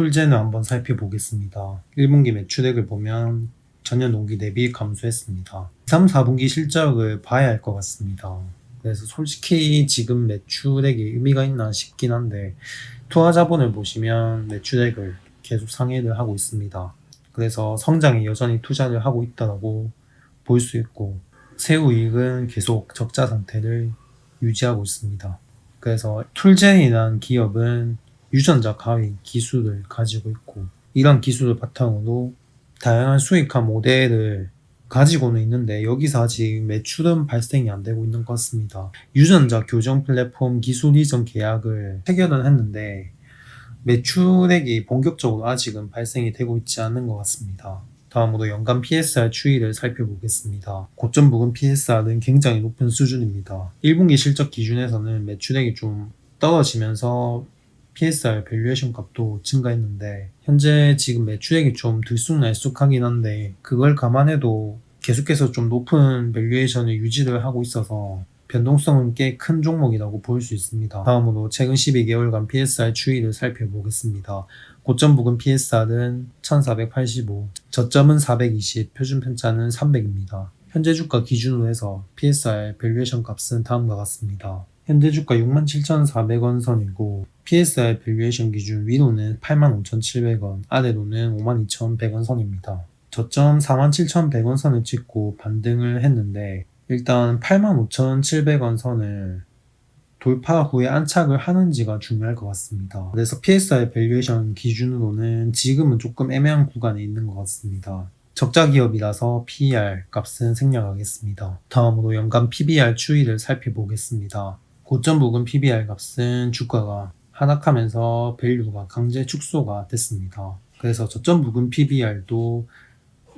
툴젠을 한번 살펴보겠습니다. 1분기 매출액을 보면 전년 동기 대비 감소했습니다. 3, 4분기 실적을 봐야 할 것 같습니다. 그래서 솔직히 지금 매출액이 의미가 있나 싶긴 한데 투하 자본을 보시면 매출액을 계속 상회를 하고 있습니다. 그래서 성장에 여전히 투자를 하고 있다고 볼 수 있고 세후 이익은 계속 적자 상태를 유지하고 있습니다. 그래서 툴젠이라는 기업은 유전자 가위 기술을 가지고 있고 이런 기술을 바탕으로 다양한 수익화 모델을 가지고는 있는데 여기서 아직 매출은 발생이 안 되고 있는 것 같습니다. 유전자 교정 플랫폼 기술 이전 계약을 체결은 했는데 매출액이 본격적으로 아직은 발생이 되고 있지 않은 것 같습니다. 다음으로 연간 PSR 추이를 살펴보겠습니다. 고점 부근 PSR은 굉장히 높은 수준입니다. 1분기 실적 기준에서는 매출액이 좀 떨어지면서 PSR 밸류에이션 값도 증가했는데 현재 지금 매출액이 좀 들쑥날쑥하긴 한데 그걸 감안해도 계속해서 좀 높은 밸류에이션을 유지를 하고 있어서 변동성은 꽤 큰 종목이라고 볼 수 있습니다. 다음으로 최근 12개월간 PSR 추이를 살펴보겠습니다. 고점 부근 PSR은 1485, 저점은 420, 표준 편차는 300입니다. 현재 주가 기준으로 해서 PSR 밸류에이션 값은 다음과 같습니다. 현재 주가 67,400원 선이고 PSR 밸류에이션 기준 위로는 85,700원, 아래로는 52,100원 선입니다. 저점 47,100원 선을 찍고 반등을 했는데 일단 85,700원 선을 돌파 후에 안착을 하는지가 중요할 것 같습니다. 그래서 PSR 밸류에이션 기준으로는 지금은 조금 애매한 구간에 있는 것 같습니다. 적자 기업이라서 PER 값은 생략하겠습니다. 다음으로 연간 PBR 추이를 살펴보겠습니다. 고점 부근 PBR 값은 주가가 하락하면서 밸류가 강제 축소가 됐습니다. 그래서 저점 부근 PBR도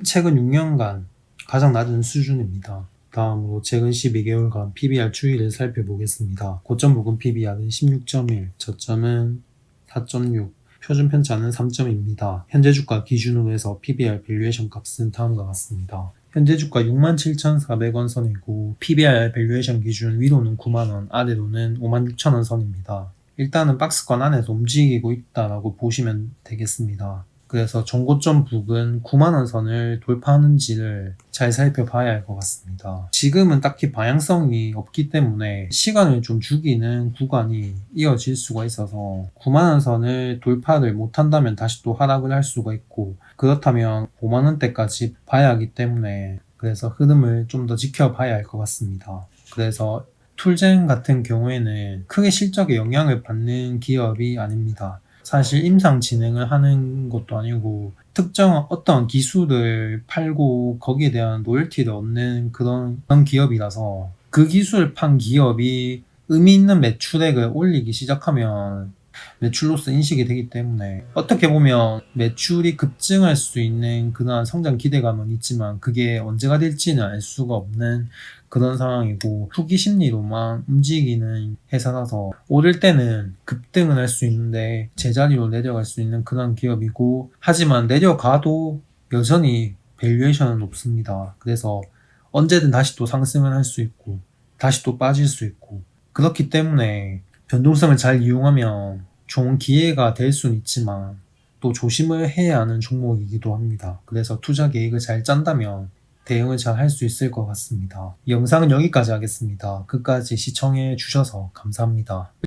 최근 6년간 가장 낮은 수준입니다. 다음으로 최근 12개월간 PBR 추이를 살펴보겠습니다. 고점 부근 PBR은 16.1, 저점은 4.6, 표준 편차는 3점입니다. 현재 주가 기준으로 해서 PBR 밸류에이션 값은 다음과 같습니다. 현재 주가 67,400원 선이고 PBR 밸류에이션 기준 위로는 9만원, 아래로는 56,000원 선입니다. 일단은 박스권 안에서 움직이고 있다라고 보시면 되겠습니다. 그래서 정고점 부근 9만원 선을 돌파하는지를 잘 살펴봐야 할 것 같습니다. 지금은 딱히 방향성이 없기 때문에 시간을 좀 죽이는 구간이 이어질 수가 있어서 9만원 선을 돌파를 못한다면 다시 또 하락을 할 수가 있고 그렇다면 5만원대까지 봐야 하기 때문에 그래서 흐름을 좀 더 지켜봐야 할 것 같습니다. 그래서 툴젠 같은 경우에는 크게 실적에 영향을 받는 기업이 아닙니다. 사실 임상 진행을 하는 것도 아니고 특정 어떤 기술을 팔고 거기에 대한 로열티를 얻는 그런, 그런 기업이라서 그 기술을 판 기업이 의미 있는 매출액을 올리기 시작하면 매출로서 인식이 되기 때문에 어떻게 보면 매출이 급증할 수 있는 그러한 성장 기대감은 있지만 그게 언제가 될지는 알 수가 없는 그런 상황이고 투기 심리로만 움직이는 회사라서 오를 때는 급등은 할 수 있는데 제자리로 내려갈 수 있는 그런 기업이고 하지만 내려가도 여전히 밸류에이션은 높습니다. 그래서 언제든 다시 또 상승을 할 수 있고 다시 또 빠질 수 있고 그렇기 때문에 변동성을 잘 이용하면 좋은 기회가 될 수는 있지만 또 조심을 해야 하는 종목이기도 합니다. 그래서 투자 계획을 잘 짠다면 대응을 잘 할 수 있을 것 같습니다. 영상은 여기까지 하겠습니다. 끝까지 시청해 주셔서 감사합니다.